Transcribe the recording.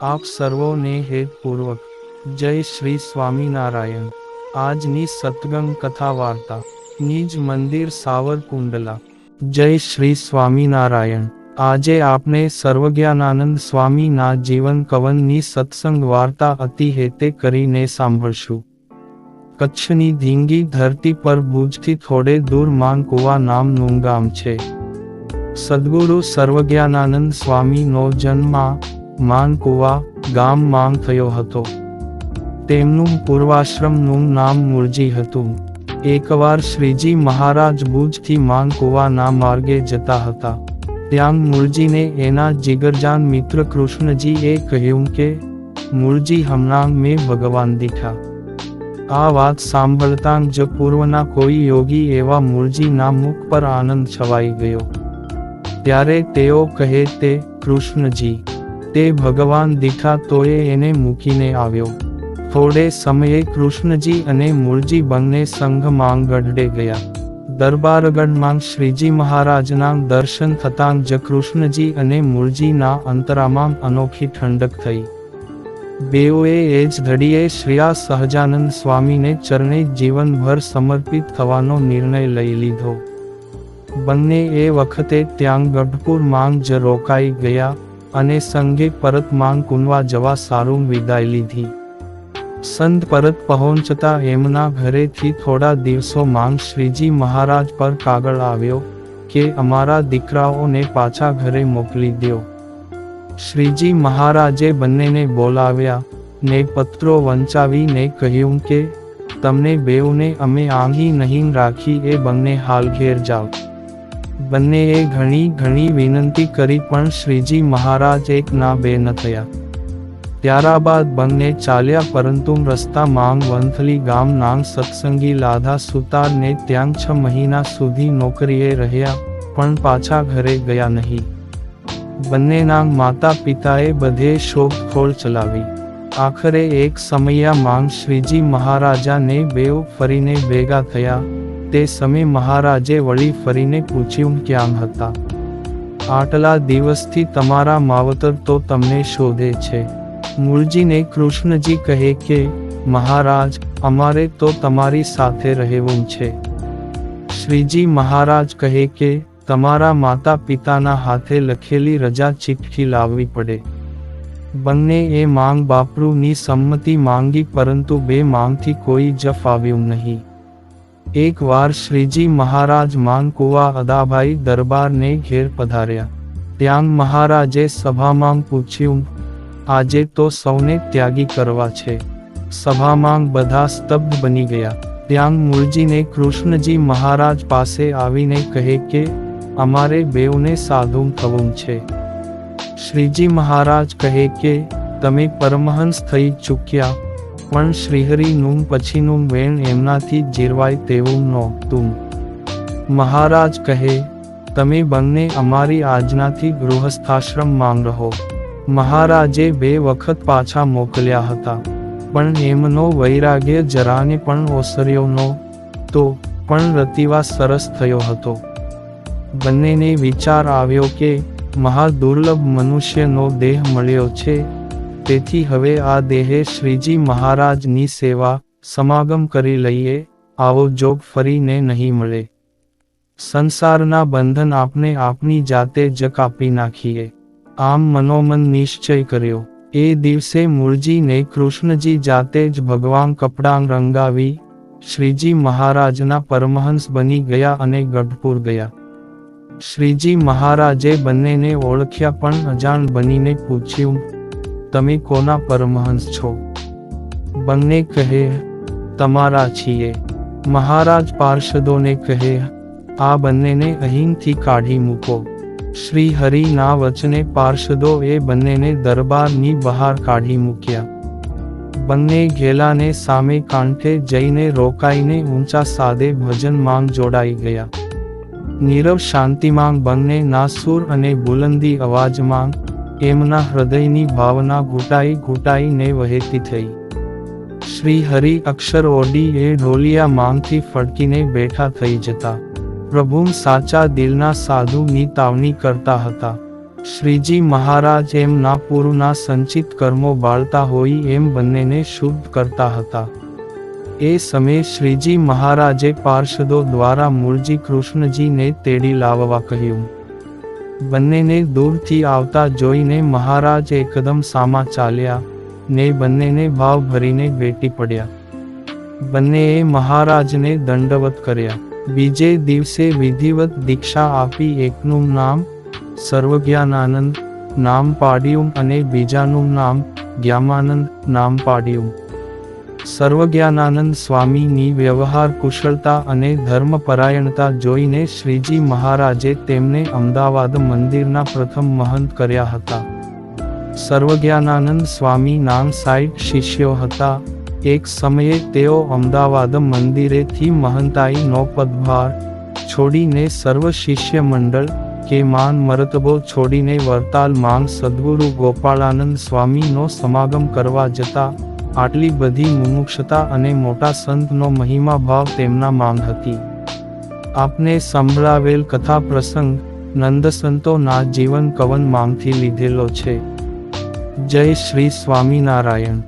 આપ સર્વોને હેતપૂર્વક જય શ્રી સ્વામિનારાયણ. આજની સતગંગ કથા વાર્તા. નિજ મંદિર સાવરકુંડલા. જય શ્રી સ્વામિનારાયણ. આજે આપણે સર્વજ્ઞાનાનંદ સ્વામીના જીવન કવનની સત્સંગ વાર્તા અતિ હેતે કરીને સાંભળશું. કચ્છની ધીંગી ધરતી પર ભુજથી થોડે દૂર માનકુવા નામનું ગામ છે. સદગુરુ સર્વજ્ઞાનાનંદ સ્વામીનો જન્મ માનકુવા ગામમાં થયો હતો. તેમનું પૂર્વાશ્રમનું નામ મુરજી હતું. એકવાર શ્રીજી મહારાજ ભુજથી માનકુવાના માર્ગે જતા હતા. ત્યાં મુરજીને એના જીગરજાન મિત્ર કૃષ્ણજીએ કહ્યું કે, મુરજી હમણાં મેં ભગવાન દીઠા. આ વાત સાંભળતાં જ પૂર્વના કોઈ યોગી એવા મુરજીના મુખ પર આનંદ છવાઈ ગયો. ત્યારે તેઓ કહે તે, કૃષ્ણજી તે ભગવાન દીઠા તોએ એને મૂકીને આવ્યો. થોડે સમયે કૃષ્ણજી અને મૂળજી બંને સંઘમાં ગઢડે ગયા. દરબારગઢમાં શ્રીજી મહારાજના દર્શન થતાં જ કૃષ્ણજી અને મૂળજીના અંતરામાં અનોખી ઠંડક થઈ. બેઓએ એ જ ધડીએ શ્રીયા સહજાનંદ સ્વામીને ચરણે જીવનભર સમર્પિત થવાનો નિર્ણય લઈ લીધો. બંને એ વખતે ત્યાં ગઢપુર માંગ જ રોકાઈ ગયા. અને સંઘે પરત માંગ કુંવા જવા સારું વિદાય લીધી. સંત પરત પહોંચતા એમના ઘરેથી થોડા દિવસો માંગ શ્રીજી મહારાજ પર કાગળ આવ્યો, કે અમારા દીકરાઓને પાછા ઘરે મોકલી દ્યો. શ્રીજી મહારાજે બંનેને બોલાવ્યા, ને પત્રો વંચાવીને કહ્યું કે, તમને બેઉને અમે આંગી નહીં રાખી એ બંને હાલ ઘેર જાઓ. બંનેએ ઘણી ઘણી વિનંતી કરી પણ શ્રીજી મહારાજ એક ના બે ન થયા. ત્યારાબાદ બંને ચાલ્યા પરંતુ રસ્તા માંગ વંથલી ગામ નામ સત્સંગી લાધા સુતારને ત્યાં છ મહિના સુધી નોકરીએ રહ્યા, પણ પાછા ઘરે ગયા નહીં. બંનેના માતા પિતાએ બધે શોધખોળ ચલાવી. આખરે એક સમયા માંગ શ્રીજી મહારાજાને બેઉ ફરીને ભેગા થયા. તે સમય મહારાજે વળી ફરીને પૂછ્યું, ક્યાં હતા? આટલા દિવસથી તમારા માવતર તો તમને શોધે છે. મૂળજીને કૃષ્ણજી કહે કે, મહારાજ, અમારે તો તમારી સાથે રહેવું છે. શ્રીજી મહારાજ કહે કે, તમારા માતા પિતાના હાથે લખેલી રજા ચિઠ્ઠી લાવવી પડે. બંને એ માંગ બાપરુની સંમતિ માંગી, પરંતુ બે માંગથી કોઈ જફ આવ્યું નહીં. એક વાર શ્રીજી મહારાજ માનકુવા અદાભાઈ દરબારને ઘેર પધાર્યા. ત્યાં મહારાજે સભામાં પૂછ્યું, આજે તો સૌને ત્યાગી કરવા છે. સભામાં બધા સ્તબ્ધ બની ગયા. ત્યાં મૂળજીને કૃષ્ણજી મહારાજ પાસે આવીને કહે કે, અમારે બેઉને સાધુ થવું છે. શ્રીજી મહારાજ કહે કે, તમે પરમહંસ થઈ ચૂક્યા. પણ શ્રીહરિનું પછીનું વેણ એમનાથી જીરવાય તેવું નહોતું મહારાજ કહે, તમે બંને અમારી આજનાથી ગૃહસ્થાશ્રમ માંગ રહો. મહારાજે બે વખત પાછા મોકલ્યા હતા. પણ એમનો વૈરાગ્ય જરાને પણ ઓસર્યો નો, તો પણ રતિવા સરસ થયો હતો. બંનેને વિચાર આવ્યો કે મહાદુર્લભ મનુષ્યનો દેહ મળ્યો છે તેથી હવે આ દેહે શ્રીજી મહારાજની સેવા સમાગમ કરી લઈએ, આવો જોગ ફરીને નહીં મળે. સંસારના બંધન આપણે આપની જાતે જ કાપી નાખીએ. આમ મનોમન નિશ્ચય કર્યો. એ દિવસે મૂળજીને કૃષ્ણજી જાતે જ ભગવાન કપડાં રંગાવી, શ્રીજી મહારાજના પરમહંસ બની ગયા અને ગઢપુર ગયા. શ્રીજી મહારાજે બંનેને ઓળખ્યા પણ અજાણ બનીને પૂછ્યું તમે કોના પરમહંસ છો? બંને કહે, તમારા છીએ. મહારાજ પાર્ષદોને કહે, આ બંનેને અહીંથી કાઢી મૂકો. શ્રી હરિના વચને પાર્ષદો એ બંનેને દરબારની બહાર કાઢી મૂક્યા. બંને ઘેલાને સામે કાંઠે જઈને રોકાઈને ઊંચા સાદે ભજનમાં જોડાઈ ગયા. નીરવ શાંતિમાં બંને નાસુર અને બુલંદી અવાજમાં એમના હૃદયની ભાવના ઘૂંટાઈ ઘૂંટાઈને વહેતી થઈ. શ્રી હરિ અક્ષર ઓડી એ ઢોલિયા માંગથી ફડકીને બેઠા થઈ જતા. પ્રભુ સાચા દિલના સાધુની તાવણી કરતા હતા. શ્રીજી મહારાજ એમના પૂરના સંચિત કર્મો બાળતા હોય એમ બંનેને શુદ્ધ કરતા હતા. એ સમયે શ્રીજી મહારાજે પાર્ષદો દ્વારા મૂળજી કૃષ્ણજીને તેડી લાવવા કહ્યું. બંનેને દૂરથી આવતા જોઈને મહારાજ એકદમ સામા ચાલ્યા ને બંનેને ભાવ ભરીને વેટી પડ્યા. બંનેએ મહારાજને દંડવત કર્યા. બીજે દિવસે વિધિવત દીક્ષા આપી એકનું નામ સર્વજ્ઞાનાનંદ, નામ પાડ્યું અને બીજાનું નામ જ્ઞામાનંદ નામ પાડ્યું. સર્વજ્ઞાનાનંદ સ્વામીની વ્યવહાર કુશળતા અને ધર્મપરાયણતા જોઈને શ્રીજી મહારાજે તેમને અમદાવાદ મંદિરના પ્રથમ મહંત કર્યા હતા. સર્વજ્ઞાનાનંદ સ્વામી નામ સાઈઠ શિષ્યો હતા. એક સમયે તેઓ અમદાવાદ મંદિરેથી મહંતાઈનો પદભાર છોડીને સર્વ શિષ્ય મંડળ કે માન મરતબો છોડીને વર્તાલ માંગ સદગુરુ ગોપાળાનંદ સ્વામીનો સમાગમ કરવા જતા આટલી બધી મુમુક્ષતા અને મોટા સંતનો મહિમા ભાવ તેમના માંગ હતી. આપને સંભળાવેલ કથા પ્રસંગ નંદસંતોના જીવન કવન માંગથી લીધેલો છે. જય શ્રી સ્વામિનારાયણ.